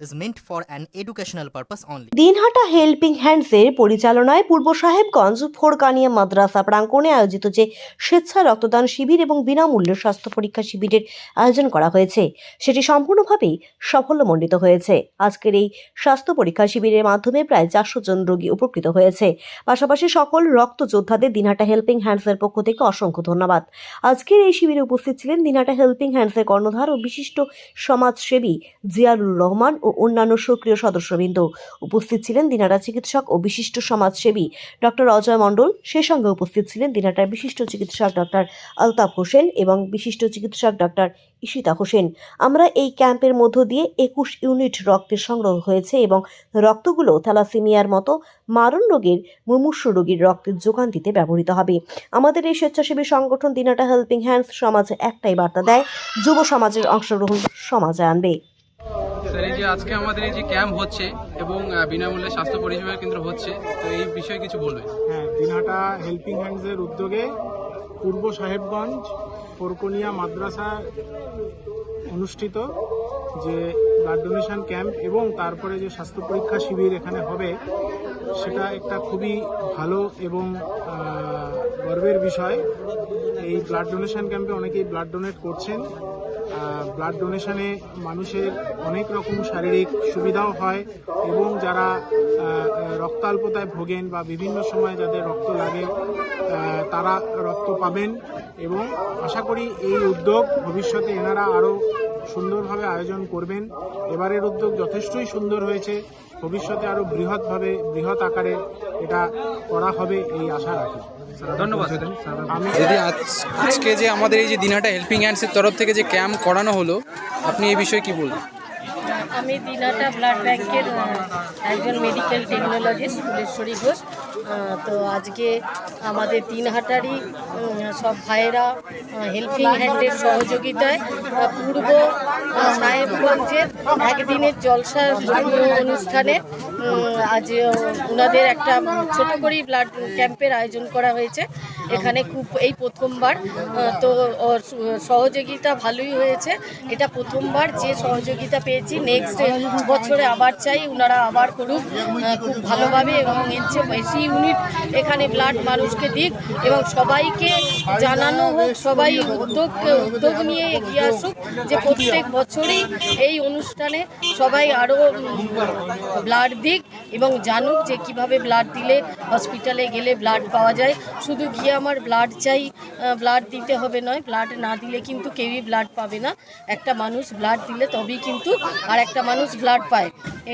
is meant for an educational purpose only. হ্যান্ডসের পরিচালনায় পূর্ব সাহেবগঞ্জ ফোরকানিয়া মাদ্রাসা প্রাঙ্গণে আয়োজিত যে স্বেচ্ছা রক্তদান শিবির এবং আয়োজন করা হয়েছে, সেটি সম্পূর্ণভাবেই সাফল্যমণ্ডিত হয়েছে। আজকের এই স্বাস্থ্য পরীক্ষা শিবিরের মাধ্যমে প্রায় চারশো জন রোগী উপকৃত হয়েছে। পাশাপাশি সকল রক্ত যোদ্ধাদের দিনহাটা হেল্পিং হ্যান্ডসের পক্ষ থেকে অসংখ্য ধন্যবাদ। আজকের এই শিবিরে উপস্থিত ছিলেন দিনহাটা হেল্পিং হ্যান্ডসের কর্ণধার ও বিশিষ্ট সমাজসেবী জিয়ারুর রহমান ও অন্যান্য সক্রিয় সদস্যবৃন্দ। উপস্থিত ছিলেন দিনাটা চিকিৎসক ও বিশিষ্ট সমাজসেবী ডক্টর অজয় মণ্ডল। সে সঙ্গে উপস্থিত ছিলেন দিনাটার বিশিষ্ট চিকিৎসক ডক্টর আলতাফ হোসেন এবং বিশিষ্ট চিকিৎসক ডক্টর ইশিতা হোসেন। আমরা এই ক্যাম্পের মধ্য দিয়ে একুশ ইউনিট রক্তের সংগ্রহ হয়েছে এবং রক্তগুলো থ্যালাসেমিয়ার মতো মারণ রোগের, মুমূর্ষ রোগীর রক্তের যোগান দিতে ব্যবহৃত হবে। আমাদের এই স্বেচ্ছাসেবী সংগঠন দিনাটা হেল্পিং হ্যান্ডস সমাজে একটাই বার্তা দেয়, যুব সমাজের অংশগ্রহণ সমাজে আনবে। স্যার, এই যে আজকে আমাদের এই যে ক্যাম্প হচ্ছে এবং বিনামূল্যে স্বাস্থ্য পরিষেবা কেন্দ্র হচ্ছে, তো এই বিষয়ে কিছু বলবেন? হ্যাঁ দিনহাটা হেল্পিং হ্যান্ডসের উদ্যোগে পূর্ব সাহেবগঞ্জ ফোরকনিয়া মাদ্রাসা অনুষ্ঠিত যে ব্লাড ডোনেশন ক্যাম্প এবং তারপরে যে স্বাস্থ্য পরীক্ষা শিবির এখানে হবে, সেটা একটা খুবই ভালো এবং গর্বের বিষয়। এই ব্লাড ডোনেশন ক্যাম্পে অনেকেই ব্লাড ডোনেট করছেন। ব্লাড ডোনেশনে মানুষের অনেক রকম শারীরিক সুবিধাও হয় এবং যারা রক্তাল্পতায় ভোগেন বা বিভিন্ন সময় যাদের রক্ত লাগে তারা রক্ত পাবেন এবং আশা করি এই উদ্যোগ ভবিষ্যতে এনারা আরও সুন্দরভাবে আয়োজন করবেন। এবারের উদ্যোগ যথেষ্টই সুন্দর হয়েছে। ভবিষ্যতে আরও বৃহৎভাবে বৃহৎ আকারে এটা করা হবে এই আশা রাখি। ধন্যবাদ। আমি আজকে যে আমাদের এই যে দিনহাটা হেল্পিং হ্যান্ডসের তরফ থেকে যে ক্যাম্প করানো হলো আপনি এই বিষয়ে কি বলবেন? আমি দিনাটা ব্লাড ব্যাংকের একজন মেডিকেল টেকনোলজিস্ট ফুলেশ্বরী ঘোষ। তো আজকে আমাদের দিনহাটারই উম, সব ভাইয়েরা হেল্পিং হ্যান্ডের সহযোগিতায় পূর্ব সাহেবগঞ্জের একদিনের জলসা অনুষ্ঠানে আজ ওনাদের একটা ছোট করেই ব্লাড ক্যাম্পের আয়োজন করা হয়েছে। এখানে খুব এই প্রথমবার তো সহযোগিতা ভালোই হয়েছে। এটা প্রথমবার যে সহযোগিতা পেয়েছি নেক্সট বছরে আবার চাই ওনারা আবার করুক খুব ভালোভাবে এবং এর চেয়ে বেশি ইউনিট এখানে ব্লাড মানুষকে দিক এবং সবাইকে জানানো হোক, সবাই উদ্যোগ উদ্যোগ নিয়ে এগিয়ে আসুক যে প্রত্যেক বছরই এই অনুষ্ঠানে সবাই আরও ব্লাড দিক এবং জানুক যে কীভাবে ব্লাড দিলে হসপিটালে গেলে ব্লাড পাওয়া যায়। শুধু গিয়ে আমার ব্লাড চাই ব্লাড দিতে হবে নয়, ব্লাড না দিলে কিন্তু কেউই ব্লাড পাবে না। একটা মানুষ ব্লাড দিলে তবেই কিন্তু আর একটা মানুষ ব্লাড পায়।